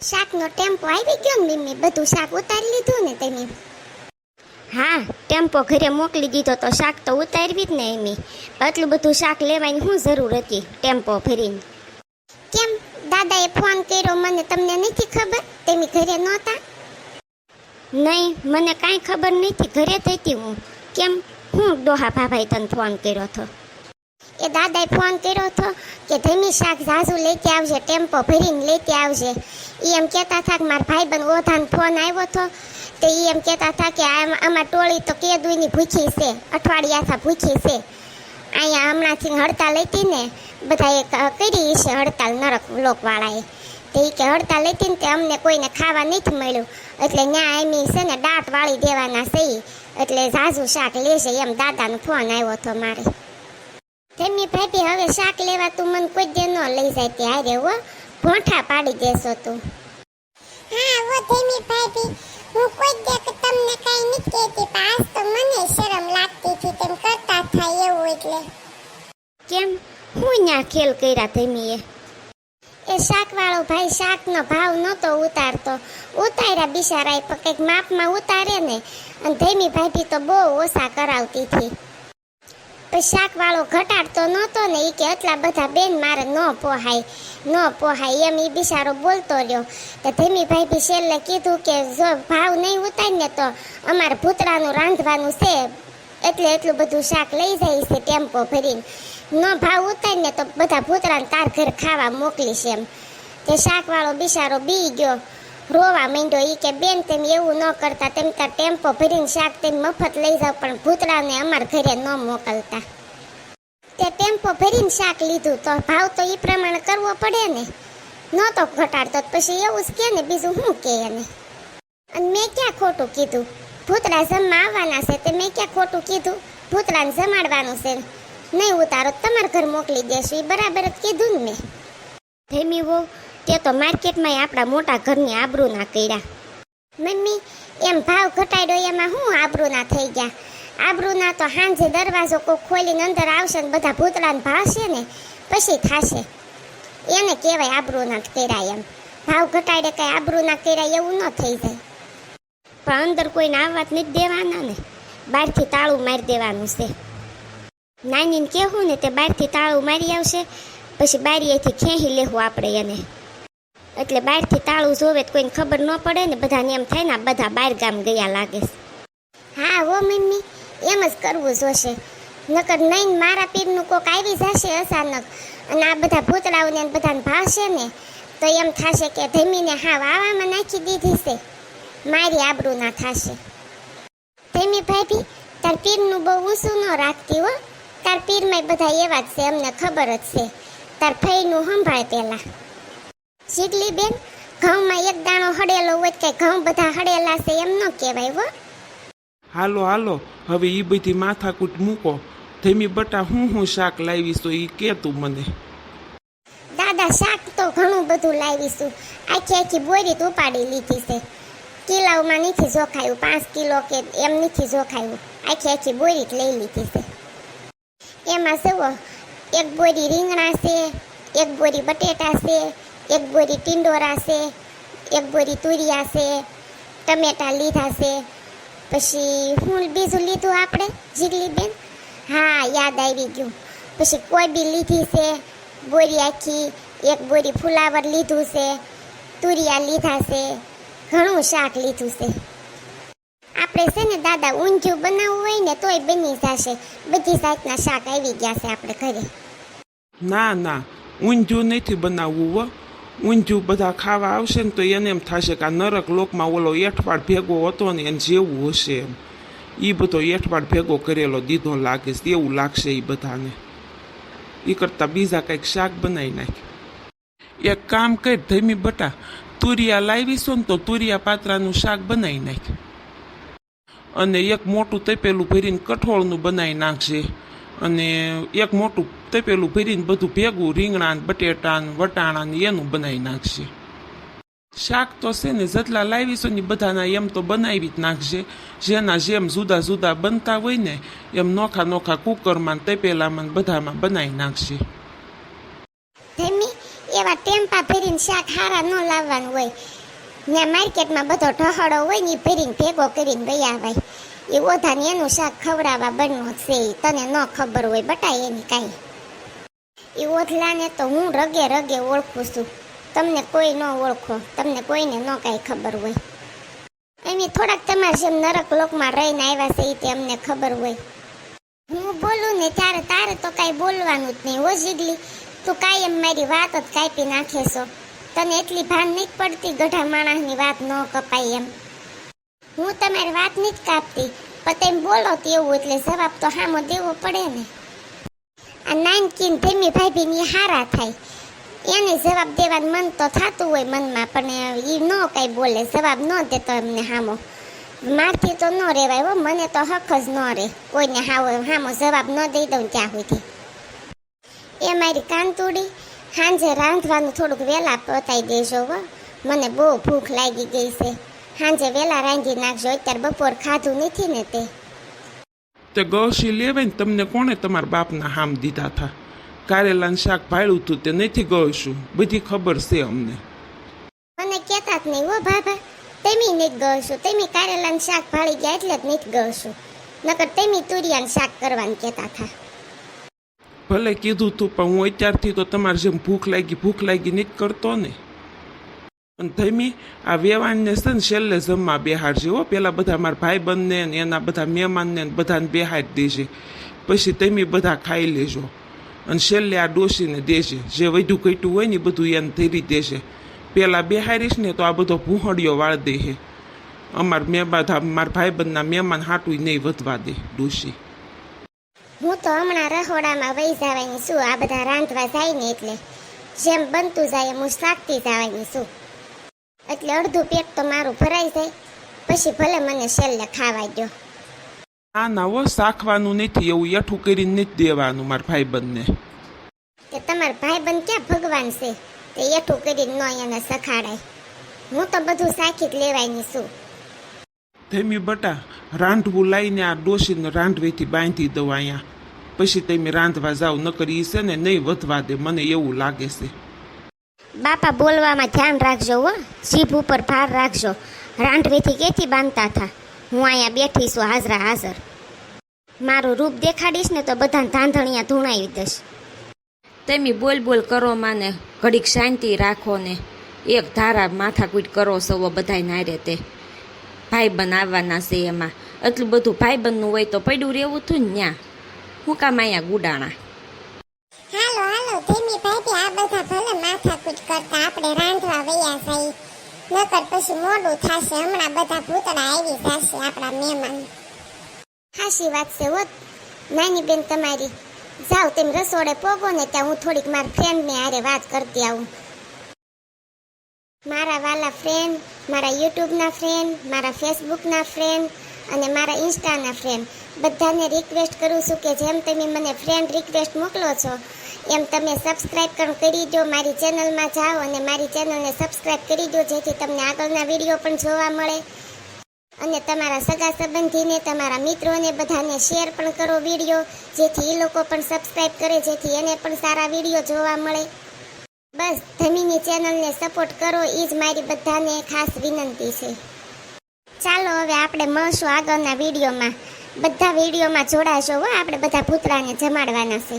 શાકનો tempo આવી ગયો ને મમ્મી બધું શાક ઉતારી લીધું ને તમે હા ટેમ્પો ઘરે મોકલી દીધો તો શાક તો ઉતારવી જ ને એમી આટલું બધું શાક લેવાની શું જરૂર હતી ટેમ્પો ભરીને. કેમ? દાદાએ ફોન કર્યો મને તમને નથી ખબર? તેમી ઘરે નહોતા? નહીં મને કાંઈ ખબર નથી ઘરે જ હતી હું. કેમ? હું ડોહા ભાભાઈ તને ફોન કર્યો હતો. એ દાદાએ ફોન કર્યો હતો કે ધમી શાક ઝાઝુ લેતી આવજે, ટેમ્પો ભરીને લેતી આવજે. એ એમ કહેતા હતા કે મારા ભાઈ ભાઈબંધ ઓધાન ફોન આવ્યો હતો તો એ એમ કહેતા હતા કે આમાં ટોળી તો કેદુની ભૂખી છે, અઠવાડિયાથી ભૂખી છે. અહીંયા હમણાંથી હડતાલ હતી ને, બધાએ ક- કરી છે હડતાલ નરક લોકવાળાએ. તે એ કે હડતાલ લેતી ને તે અમને કોઈને ખાવા નથી મળ્યું. એટલે ન્યા એમની છે ને દાંત વાળી દેવાના છે. એટલે ઝાઝુ શાક લેશે એમ દાદાનો ફોન આવ્યો હતો મારે. શાક લેવા તું મને કોઈ દે ન લઈ જાય તે હારે હો. ભોંઠા પાડી દેશો તું. હા વો ધીમી ભાભી. હું કોઈ દે કે તમને કઈ નથી કહેતી પાસ તો મને શરમ લાગતી હતી તેમ કરતા થાય એવું એટલે. કેમ? હું ન્યા ખેલ કર્યા ધેમીએ? એ શાકવાળો ભાઈ શાકનો ભાવ નહોતો ઉતારતો. ઉતાર્યા બિચારા એ કંઈક માપમાં ઉતારે ને. અને ધીમી ભાભી તો બહુ ઓછા કરાવતી હતી. પછી શાકવાળો ઘટાડતો નહોતો ને એ કે એટલા બધા બેન મારે ન પોહાય ન પોહાય, એમ એ બિચારો બોલતો રહ્યો. તો ધીમી ભાઈ બી છેલ્લે કીધું કે જો ભાવ નહીં ઉતારી ને તો અમારે ભૂતરાનું રાંધવાનું છે, એટલે એટલું બધું શાક લઈ જાય છે ટેમ્પો ભરીને. ન ભાવ ઉતારીને તો બધા ભૂતરાને તાર ઘર ખાવા મોકલીશ એમ. તે શાકવાળો બિચારો બી ગયો. રોવા માંડ્યો એ કે, બેન, તેમ એવું ન કરતા, તેમ તાર ટેમ્પો ભરીને શાક તેમ મફત લઈ જાવ પણ ભૂતરાને અમાર ઘરે ન મોકલતા. તે ટેમ્પો ભરીને શાક લીધું તો ભાવ તો એ પ્રમાણે કરવો પડે ને. ન તો ઘટાડતો પછી એવું જ કે ને, બીજું શું કે એને? અને મેં ક્યાં ખોટું કીધું? ભૂતરા જમવા આવવાના છે, તે મેં ક્યાં ખોટું કીધું? ભૂતરાને જમાડવાનું છે. નહીં ઉતારો, તમારા ઘર મોકલી દેશું એ બરાબર જ કીધું ને મેં. ધેમી વહુ તે તો માર્કેટમાં આપણા મોટા ઘરની આબરૂ ના કર્યા. મમ્મી, એમ ભાવ ઘટાડ્યો એમાં શું આબરૂ ના થઈ ગયા? આબરૂ ના તો હાંજે દરવાજો કોઈ ખોલીને અંદર આવશે ને બધા ભૂતળાને ભાવશે ને, પછી થાશે. એને કહેવાય આબરૂ ના કર્યા એમ. ભાવ ઘટાડે કઈ આબરૂ ના કર્યા એવું ન થઈ જાય. પણ અંદર કોઈને આવવા જ નથી દેવાના ને. બહારથી તાળું મારી દેવાનું છે. નાનીને કહેવું ને તે બહારથી તાળું મારી આવશે, પછી બારીએથી ખેંચી લેવું આપણે એને. એટલે બહારથી તાળું જોવે તો કોઈને ખબર ન પડે ને બધાને એમ થાય ને બધા બહાર ગામ ગયા લાગે હા, હો મમ્મી, એમ જ કરવું જોશે. નકર નહીં મારા પીરનું કોક આવી જશે અચાનક. અને આ બધા ભૂતળાઓને બધાને ભાવશે ને, તો એમ થશે કે ધમીને હા વાવામાં નાખી દીધી છે. મારી આબરૂ ના થશે. ધમી ભાભી, તાર પીરનું બહુ ઊંચું ન રાખતી હો. તાર પીરમાં બધા એવા જ છે, અમને ખબર જ છે. તાર ફઈનું સંભાળ પેલા. શીતલી બેન ઘઉંમાં એક દાણો હડેલો હોય કે ઘઉં બધા હડેલા છે એમ ન કહેવાય હો. હાલો હાલો હવે એ બધી માથાકૂટ મૂકો. ધેમી બટા હું હું શાક લાવીશ તો એ કે તું મને. દાદા શાક તો ઘણું બધું લાવીશું. આખી આખી બોરી તો ઉપાડી લીધી છે. કિલોમાં નથી જોખાયું પાંચ કિલો કે એમ નથી જોખાયું. આખી આખી બોરી જ લઈ લીધી છે. એમાં જુઓ એક બોરી રીંગણા છે એક બોરી બટેટા છે એક બોરી ટીંડોરા છે એક બોરી તુરિયા છે ટમેટા લીધા છે. પછી હું બીજું લીધું આપણે જીગલી બેન હા, યાદ આવી ગયું. પછી કોબી લીધી છે, બોરી આખી, એક બોરી ફુલાવર લીધું છે, તુરિયા લીધા છે, ઘણું શાક લીધું છે. આપણે છે ને દાદા ઊંધિયું બનાવવું હોય ને તોય બની જશે. બધી જાતના શાક આવી ગયા છે આપણે ઘરે. ના ના, ઊંધિયું નથી બનાવવું ઊંધિયું બધા ખાવા આવશે ને તો એને એમ થશે કે આ નરક લોકમાં ઓલો એઠવાડ ભેગો હતો ને એને જેવું હશે એમ. એ બધો એઠવાડ ભેગો કરેલો દીધો લાગે છે. એવું લાગશે એ બધાને. એ કરતાં બીજા કંઈક શાક બનાવી નાખ એક કામ કર ધમી બટા, તુરિયા લાવીશો ને તો તુરિયા પાત્રાનું શાક બનાવી નાખ. અને એક મોટું તપેલું ભરીને કઠોળનું બનાવી નાખશે અને એક મોટું તપેલું ભરીને બધું ભેગું રીંગણા ને બટેટા વટાણા ને એનું બનાવી નાખશે. શાક તો છે ને જેટલા લાવીશું ને બધાના એમ તો બનાવી જ નાખશે. જેના જેમ જુદા જુદા બનતા હોય ને એમ નોખા નોખા કુકરમાં તપેલામાં બધામાં બનાવી નાખશે. ધમી, એવા ટેમ્પા ભરીને શાક હારા ન લાવવાનું હોય. ને માર્કેટમાં બધો ઢહળો હોય ને ભરીને ભેગો કરીને લઈ આવાય. એ ઓધાને એનું શાક ખવડાવવા બન્યું છે તને ન ખબર હોય બટા એની કાંઈ. એ ઓથલાને તો હું રગે રગે ઓળખું છું. તમને કોઈ ન ઓળખો, તમને કોઈને ન કાંઈ ખબર હોય. એની થોડાક તમારે જેમ નરક લોકમાં રહીને આવ્યા છે એ તે અમને ખબર હોય. હું બોલું ને ત્યારે તારે તો કાંઈ બોલવાનું જ નહીં હો જીગલી. તું કાંઈ એમ મારી વાત જ કાપી નાખે છો. તને એટલી ભાન નહીં પડતી ગઢા માણસની વાત ન કપાય એમ. હું તમારી વાત નહીં જ કાપતી, પણ તેમ બોલો તેવું એટલે જવાબ તો હામો દેવો પડે ને. આ નાનકીન ભેમી ભાભીની હારા થાય. એને જવાબ દેવાનું મન તો થતું હોય મનમાં, પણ એ ન કાંઈ બોલે, જવાબ ન દેતો એમને હામો. મારથી તો ન રહેવાય હો, મને તો હક જ ન રહે કોઈને હાવો હામો જવાબ ન દઈ દઉં ત્યાં સુધી એ મારી કાંતુડી સાંજે રાંધવાનું થોડુંક વહેલા પતાવી દેજો હો. મને બહુ ભૂખ લાગી ગઈ છે. સાંજે વહેલા રાંધી નાખજો અત્યારે બપોર ખાધું નથી ને તે. તે ગૌશી લેવાય ને તમને કોણે તમારા બાપના હામ દીધા હતા કારેલાનું શાક ભાડ્યું હતું તે નથી ગળશું બધી ખબર છે અમને. મને કહેતા જ નહીં હો બાબા. તેમી નથી ગળશું તેમી કારેલાનું શાક ભાળી ગયા એટલે જ નથી ગળશું નકર તેમી તુરિયાનું શાક કરવાનું કહેતા હતા ભલે કીધું તું પણ હું અત્યારથી તો તમારે જેમ ભૂખ લાગી ભૂખ લાગી નથી કરતો ને. અને ધમી આ વેવાણને છે ને છેલ્લે જમવા બેહાડજે હો. પેલા બધા મારા ભાઈ બંધને ને એના બધા મહેમાનને ને બધાને બેહાડી દેજે. પછી તમે બધા ખાઈ લેજો. અને છેલ્લે આ ડોસીને દેજે. જે વધુ ઘટ્યું હોય ને બધું એને ધરી દેશે પહેલાં બેહારીશ ને તો આ બધો ભૂહડિયો વાળ દે હે. અમાર મેં બધા મારા ભાઈબંધના મહેમાન હાટું નહીં વધવા દે ડોસી હું તો હમણાં રહોડામાં વહી જવાની છું. આ બધા રાંધવા જાય ને એટલે. જેમ બનતું જાય એમ હું શાકતી જવાની છું. એટલે અડધું પેટ તો મારું ભરાઈ જાય. પછી ભલે મને છેલ્લે ખાવા દો ના ના હો શાખવાનું નથી એવું એઠું કરીને નથી દેવાનું મારા ભાઈબંધને. કે તમારા ભાઈબંધ ક્યાં ભગવાન છે? તે એઠું કરીને નો એને સખાડાય. હું તો બધું સાખી જ લેવાની છું. તેમી બટા રાંધવું લઈને આ ડોસીને રાંધવેથી બાંધી દઉં અહીંયા. પછી તમે રાંધવા જાઓ નકર કરી છે ને નહીં વધવા દે મને એવું લાગે છે. બાપા બોલવામાં ધ્યાન રાખજો હો. જીભ ઉપર ભાર રાખજો. રાંઢવીથી કેથી બાંધતા હતા? હું અહીંયા બેઠી છું હાજરા હાજર. મારું રૂપ દેખાડીશ ને તો બધાને ધાંધણિયા ધૂણાવી દઈશ. તમે બોલ બોલ કરો માને ઘડીક શાંતિ રાખો ને. એક ધારા માથાકૂટ કરો સવો બધાય નારે તે. ભાઈબંધ આવવાના છે એમાં. એટલું બધું ભાઈબંધનું હોય તો પડ્યું રહેવું હતું ને ન્યા. હું કામ અહીંયા ગુડાણા? હાલો હાલો ધીમી ભાભી આ બધા ભલે માથાકૂટ કરતા આપણે રાંધવા વયા જઈ નકર પછી મોડું થશે. હમણાં બધા ભૂતડા આવી જશે આપણા મહેમાન. હાશી વાત છે હોત નાની બેન તમારી, જાઓ તેમ રસોડે પોગો ને ત્યાં હું થોડીક મારા ફ્રેન્ડને હારે વાત કરતી આવું. મારા વાલા ફ્રેન્ડ મારા યુટ્યુબના ફ્રેન્ડ મારા ફેસબુકના ફ્રેન્ડ અને મારા ઇન્સ્ટાના ફ્રેન્ડ બધાને રિક્વેસ્ટ કરું છું કે જેમ તમે મને ફ્રેન્ડ રિક્વેસ્ટ મોકલો છો, એમ તમે સબસ્ક્રાઈબ પણ કરી દો મારી ચેનલમાં જાઓ અને મારી ચેનલને સબસ્ક્રાઈબ કરી દો, જેથી તમને આગળના વીડિયો પણ જોવા મળે. અને તમારા સગા સંબંધીને, તમારા મિત્રોને બધાને શેર પણ કરો વીડિયો જેથી એ લોકો પણ સબસ્ક્રાઈબ કરે, જેથી એને પણ સારા વીડિયો જોવા મળે. બસ, ધમીની ચેનલને સપોર્ટ કરો એ જ મારી બધાને ખાસ વિનંતી છે. ચાલો હવે આપણે મળશું આગળના વિડીયોમાં. બધા વિડીયોમાં જોડાશો હો, આપણે બધા પૂતળાને જમાડવાના છે.